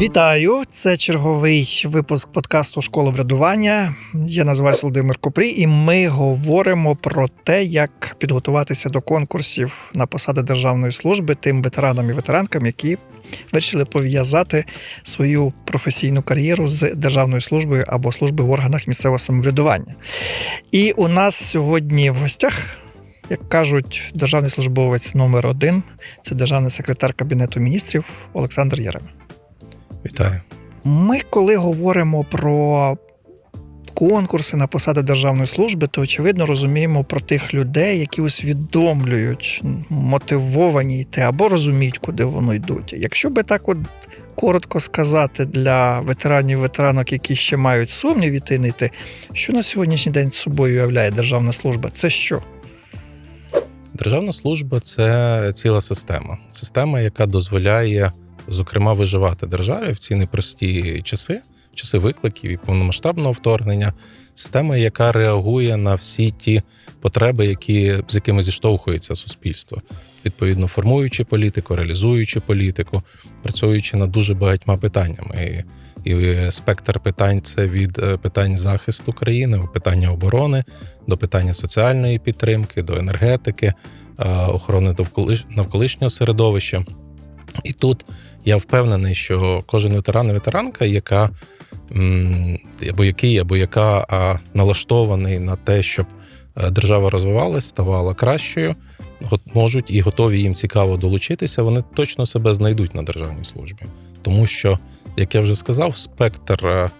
Вітаю! Це черговий випуск подкасту Школа врядування. Я називаюся Володимир Копрій, і ми говоримо про те, як підготуватися до конкурсів на посади державної служби тим ветеранам і ветеранкам, які вирішили пов'язати свою професійну кар'єру з державною службою або службою в органах місцевого самоврядування. І у нас сьогодні в гостях. Як кажуть, державний службовець номер один це державний секретар Кабінету міністрів Олександр Єрем. Вітаю. Ми, коли говоримо про конкурси на посади державної служби, то очевидно розуміємо про тих людей, які усвідомлюють, мотивовані йти або розуміють, куди вони йдуть. Якщо би так от коротко сказати для ветеранів ветеранок, які ще мають сумнів іти не йти, що на сьогоднішній день собою являє державна служба? Це що? Державна служба це ціла система. Система, яка дозволяє, зокрема, виживати державі в ці непрості часи, часи викликів і повномасштабного вторгнення. Система, яка реагує на всі ті потреби, які, з якими зіштовхується суспільство, відповідно формуючи політику, реалізуючи політику, працюючи над дуже багатьма питаннями. І, і спектр питань це від е, питань захисту країни, питання оборони, до питання соціальної підтримки, до енергетики, е, охорони навколишнього середовища. І тут я впевнений, що кожен ветеран і ветеранка, яка або який, або яка а, налаштований на те, щоб держава розвивалась, ставала кращою, можуть і готові їм цікаво долучитися, вони точно себе знайдуть на державній службі. Тому що, як я вже сказав, спектр е,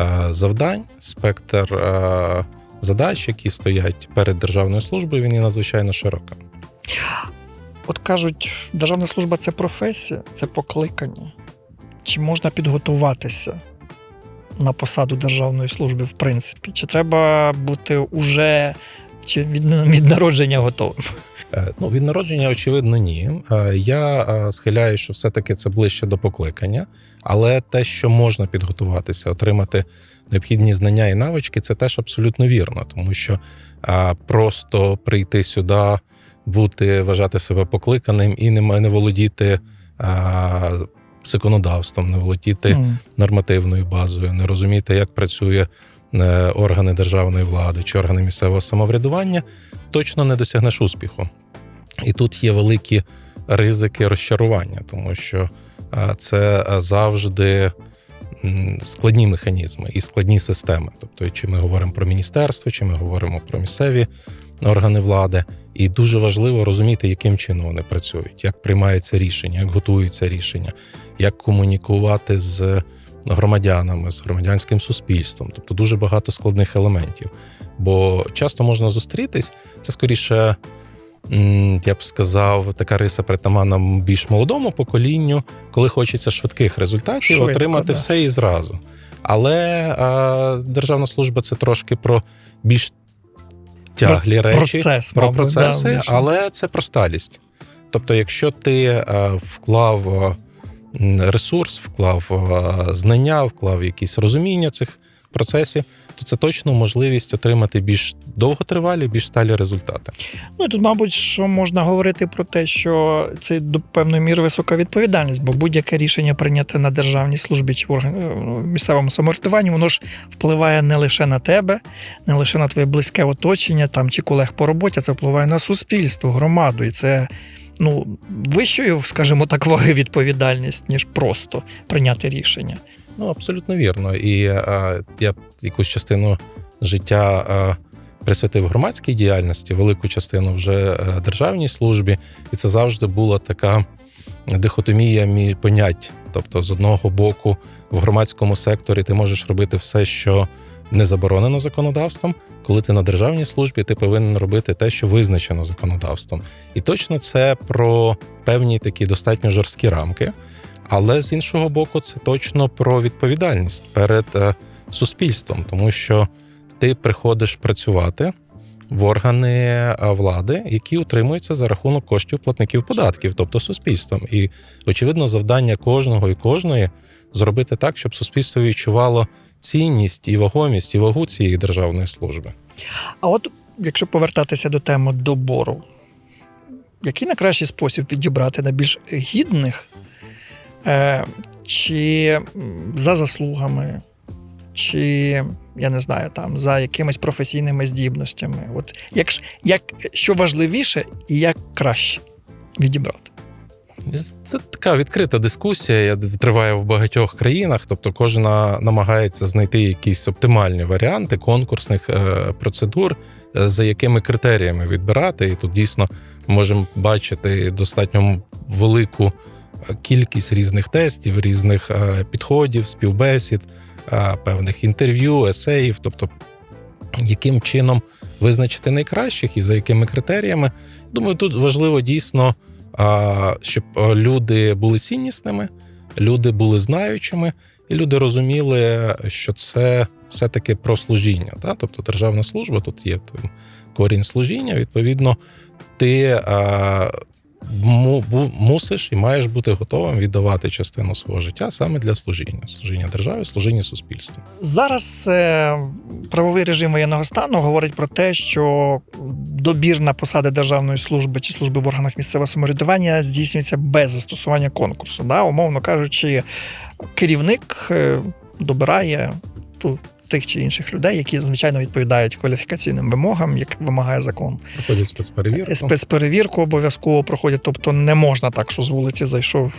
е, завдань, спектр е, задач, які стоять перед державною службою, він є надзвичайно широким. От кажуть, державна служба це професія, це покликання. Чи можна підготуватися на посаду державної служби, в принципі? Чи треба бути уже чи від, від народження готовим? Е, Ну, від народження, очевидно, ні. Е, Я е, схиляю, що все-таки це ближче до покликання, але те, що можна підготуватися, отримати необхідні знання і навички, це теж абсолютно вірно, тому що просто прийти сюди, бути, вважати себе покликаним і не, володіти законодавством, не володіти М. нормативною базою, не розуміти, як працює е, органи державної влади чи органи місцевого самоврядування, точно не досягнеш успіху. І тут є великі ризики розчарування, тому що е, це завжди складні механізми і складні системи. Тобто, чи ми говоримо про міністерство, чи ми говоримо про місцеві органи влади. І дуже важливо розуміти, яким чином вони працюють, як приймається рішення, як готуються рішення, як комунікувати з громадянами, з громадянським суспільством. Тобто дуже багато складних елементів. Бо часто можна зустрітись, це скоріше. Я б сказав, така риса притаманна більш молодому поколінню, коли хочеться швидких результатів, Швидко, отримати да. все і зразу. Але а, державна служба це трошки про більш тяглі речі, Процес, про мабуть, процеси, да, але це про сталість. Тобто, якщо ти е, вклав е, ресурс, вклав е, знання, вклав якісь розуміння цих процесів, то це точно можливість отримати більш довготривалі, більш сталі результати. Ну і тут, мабуть, що можна говорити про те, що це до певної міри висока відповідальність, бо будь-яке рішення прийняте на державній службі чи в орган- ну, місцевому самоврядуванні, воно ж впливає не лише на тебе, не лише на твоє близьке оточення там чи колег по роботі, а це впливає на суспільство, громаду. І це ну, вищою, скажімо так, ваги відповідальність, ніж просто прийняти рішення. Ну, абсолютно вірно. І е, я якусь частину життя е, присвятив громадській діяльності, велику частину вже е, державній службі, і це завжди була така дихотомія між понять. Тобто, з одного боку, в громадському секторі ти можеш робити все, що не заборонено законодавством. Коли ти на державній службі, ти повинен робити те, що визначено законодавством. І точно це про певні такі достатньо жорсткі рамки. Але з іншого боку, це точно про відповідальність перед е, суспільством, тому що ти приходиш працювати в органи е, влади, які утримуються за рахунок коштів платників податків, тобто суспільством. І очевидно, завдання кожного і кожної зробити так, щоб суспільство відчувало цінність і вагомість і вагу цієї державної служби. А от якщо повертатися до теми добору який найкращий спосіб відібрати на більш гідних, чи за заслугами, чи я не знаю, там за якимись професійними здібностями. От як, як що важливіше і як краще відібрати. Це така відкрита дискусія, я- триває в багатьох країнах. Тобто, кожен намагається знайти якісь оптимальні варіанти конкурсних е, процедур, е, за якими критеріями відбирати. І тут дійсно можемо бачити достатньо велику е, кількість різних тестів, різних е, підходів, співбесід, е, певних інтерв'ю, есеїв. Тобто, яким чином визначити найкращих і за якими критеріями. Думаю, тут важливо дійсно щоб люди були ціннісними, люди були знаючими, і люди розуміли, що це все-таки про служіння. Та? Тобто державна служба, тут є корінь служіння. Відповідно, ти мусиш і маєш бути готовим віддавати частину свого життя саме для служіння, служіння державі, служіння суспільству. Зараз е, правовий режим воєнного стану говорить про те, що добір на посади державної служби чи служби в органах місцевого самоврядування здійснюється без застосування конкурсу. Да? Умовно кажучи, керівник е, добирає ту. Тих чи інших людей, які звичайно відповідають кваліфікаційним вимогам, як вимагає закон. Проходять спецперевірку. Спецперевірку обов'язково проходять, тобто не можна так, що з вулиці зайшов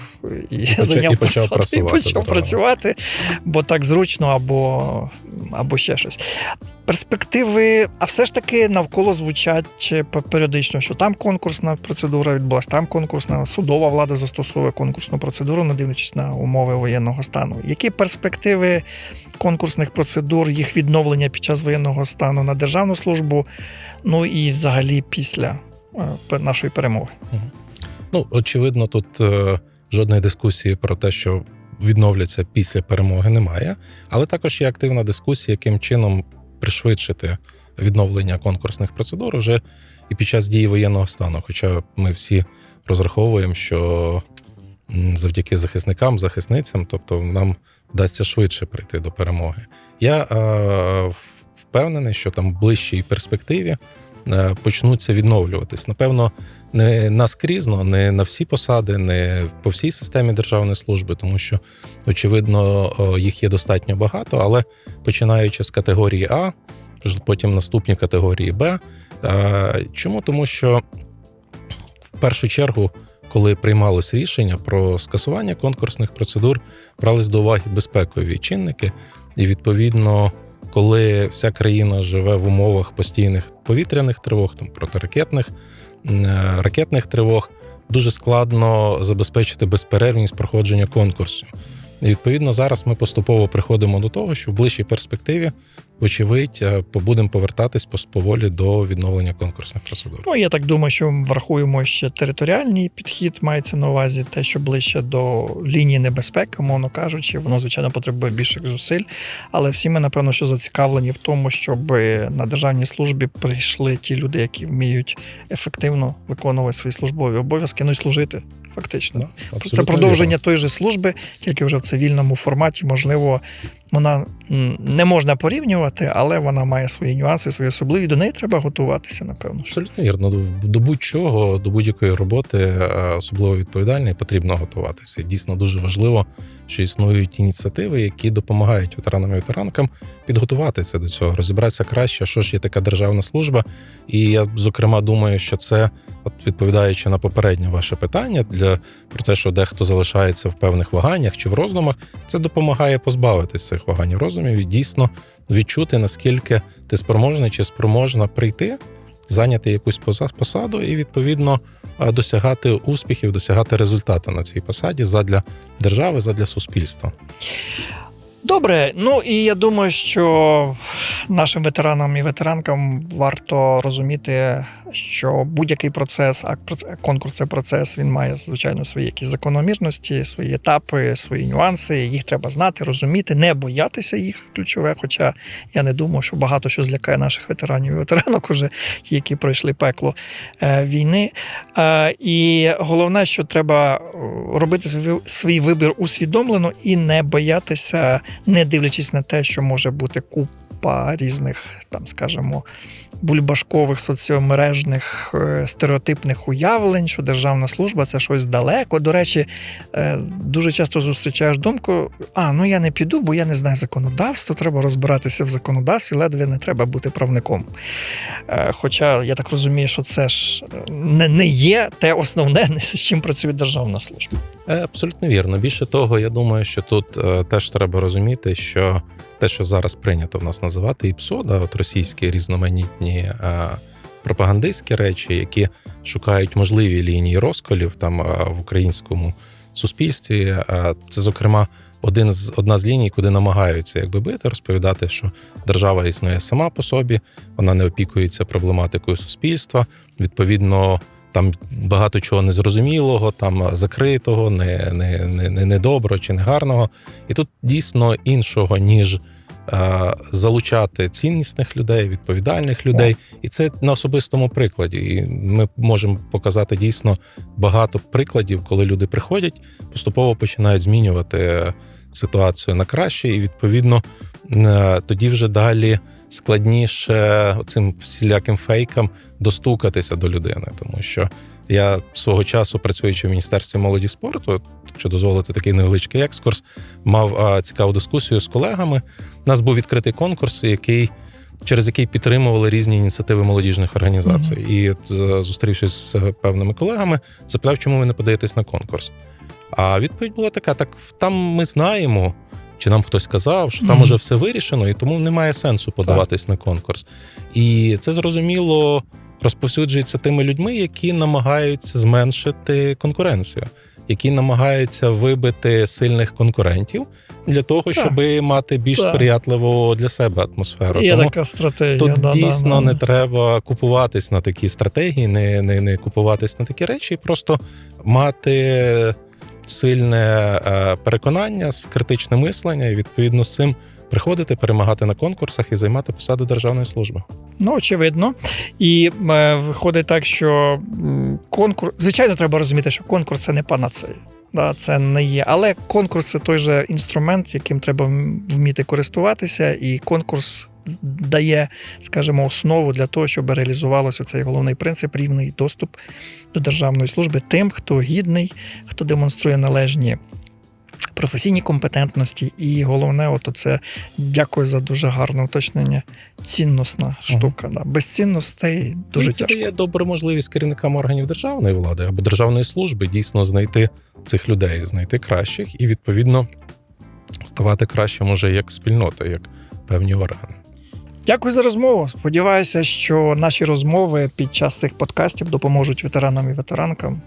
і, почав- зайняв і почав посаду, і почав працювати, бо так зручно, або, або ще щось. Перспективи, а все ж таки навколо звучать періодично, що там конкурсна процедура відбулася, там конкурсна судова влада застосовує конкурсну процедуру, не дивлячись на умови воєнного стану. Які перспективи конкурсних процедур, їх відновлення під час воєнного стану на державну службу, ну і взагалі після е, нашої перемоги? Ну, очевидно, тут е, жодної дискусії про те, що відновляться після перемоги, немає. Але також є активна дискусія, яким чином пришвидшити відновлення конкурсних процедур уже і під час дії воєнного стану. Хоча ми всі розраховуємо, що завдяки захисникам, захисницям, тобто нам вдасться швидше прийти до перемоги. Я е, впевнений, що там в ближчій перспективі е, почнуться відновлюватись. Напевно, не наскрізно, не на всі посади, не по всій системі державної служби, тому що, очевидно, їх є достатньо багато, але починаючи з категорії А, потім наступні категорії Б. Е, Чому? Тому що в першу чергу, коли приймалось рішення про скасування конкурсних процедур, брались до уваги безпекові чинники, і відповідно. Коли вся країна живе в умовах постійних повітряних тривог, там протиракетних е, ракетних тривог, дуже складно забезпечити безперервність проходження конкурсу. І відповідно зараз ми поступово приходимо до того, що в ближчій перспективі, вочевидь, е, будемо повертатись поволі до відновлення конкурсних процедур. Ну, я так думаю, що врахуємо ще територіальний підхід, мається на увазі те, що ближче до лінії небезпеки, умовно кажучи, воно, звичайно, потребує більших зусиль. Але всі ми, напевно, що зацікавлені в тому, щоб на державній службі прийшли ті люди, які вміють ефективно виконувати свої службові обов'язки, ну і служити фактично. Да, Це продовження вірно. тої же служби, тільки вже в цивільному форматі. Можливо, вона не можна порівнювати, але вона має свої нюанси, свої особливі. До неї треба готуватися, напевно. Абсолютно вірно. До- До будь-чого, до будь-якої роботи, е, особливо відповідальної, потрібно готуватися. Дійсно дуже важливо, що існують ініціативи, які допомагають ветеранам і ветеранкам підготуватися до цього, розібратися краще, що ж є така державна служба. І я, зокрема, думаю, що це, от відповідаючи на попереднє ваше питання, для про те, що дехто залишається в певних ваганнях чи в роздумах, це допомагає позбавитися цих вагань і роздумів і дійсно відчути, наскільки ти спроможний чи спроможна прийти зайняти якусь посаду і відповідно досягати успіхів, досягати результату на цій посаді задля держави, задля суспільства. Добре, ну і я думаю, що нашим ветеранам і ветеранкам варто розуміти, що будь-який процес, а конкурс це процес, він має звичайно свої якісь закономірності, свої етапи, свої нюанси. Їх треба знати, розуміти, не боятися їх ключове. Хоча я не думаю, що багато що злякає наших ветеранів і ветеранок, уже які пройшли пекло е, війни. Е, і головне, що треба е, робити свій вибір усвідомлено і не боятися, не дивлячись на те, що може бути куп. Купа різних, там, скажімо, бульбашкових соціомережних е, стереотипних уявлень, що державна служба це щось далеко. До речі, е, дуже часто зустрічаєш думку: а ну я не піду, бо я не знаю законодавство, треба розбиратися в законодавстві, ледве не треба бути правником. Е, Хоча я так розумію, що це ж не є те основне, з чим працює державна служба. Е, Абсолютно вірно. Більше того, я думаю, що тут е, теж треба розуміти, що те, що зараз прийнято в нас називати ІПСО, да, от російські різноманітні е, пропагандистські речі, які шукають можливі лінії розколів там е, в українському суспільстві. Е, це, зокрема, один з одна з ліній, куди намагаються якби бити, розповідати, що держава існує сама по собі, вона не опікується проблематикою суспільства. Відповідно, там багато чого незрозумілого, там закритого, не, не, не, не, недоброго чи негарного. І тут дійсно іншого, ніж е, залучати ціннісних людей, відповідальних людей. І це на особистому прикладі. І ми можемо показати дійсно багато прикладів, коли люди приходять, поступово починають змінювати ситуацію на краще, і відповідно е, тоді вже далі складніше цим всіляким фейкам достукатися до людини, тому що я свого часу, працюючи в міністерстві молоді спорту, якщо дозволити такий невеличкий екскурс, мав цікаву дискусію з колегами. У нас був відкритий конкурс, який. Через який підтримували різні ініціативи молодіжних організацій, Мгм. і е, зустрівшись з е, певними колегами, запитав, чому ви не подаєтесь на конкурс. А відповідь була така: так там ми знаємо, чи нам хтось казав, що там уже все вирішено, і тому немає сенсу подаватись на конкурс. І це зрозуміло розповсюджується тими людьми, які намагаються зменшити конкуренцію, які намагаються вибити сильних конкурентів для того, Так. щоб мати більш Так. сприятливу для себе атмосферу. Є тому така стратегія. Тут да, дійсно да, да. не треба купуватись на такі стратегії, не, не, не купуватись на такі речі, і просто мати сильне е, переконання, з критичне мислення, і відповідно з цим приходити, перемагати на конкурсах і займати посаду державної служби. Ну, очевидно. І е, виходить так, що конкурс. Звичайно, треба розуміти, що конкурс це не панацея. Да, це не є. Але конкурс це той же інструмент, яким треба вміти користуватися, і конкурс дає, скажімо, основу для того, щоб реалізувалося цей головний принцип рівний доступ до державної служби тим, хто гідний, хто демонструє належні професійні компетентності. І головне, от це дякую за дуже гарне уточнення. Цінносна штука. Да. Без цінностей дуже це тяжко. дає добру можливість керівникам органів державної влади або державної служби дійсно знайти цих людей, знайти кращих і відповідно ставати кращим уже як спільнота, як певні органи. Дякую за розмову. Сподіваюся, що наші розмови під час цих подкастів допоможуть ветеранам і ветеранкам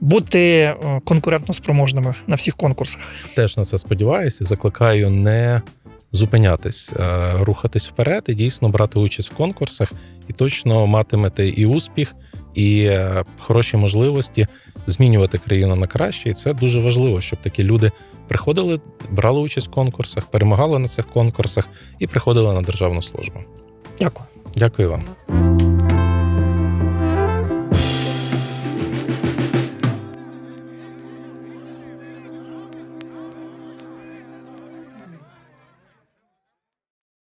бути е, конкурентно спроможними на всіх конкурсах. Теж на це сподіваюся. Закликаю не зупинятись, е, рухатись вперед і дійсно брати участь в конкурсах, і точно матимете і успіх, і е, хороші можливості змінювати країну на краще. І це дуже важливо, щоб такі люди приходили, брали участь в конкурсах, перемагали на цих конкурсах і приходили на державну службу. Дякую. Дякую вам.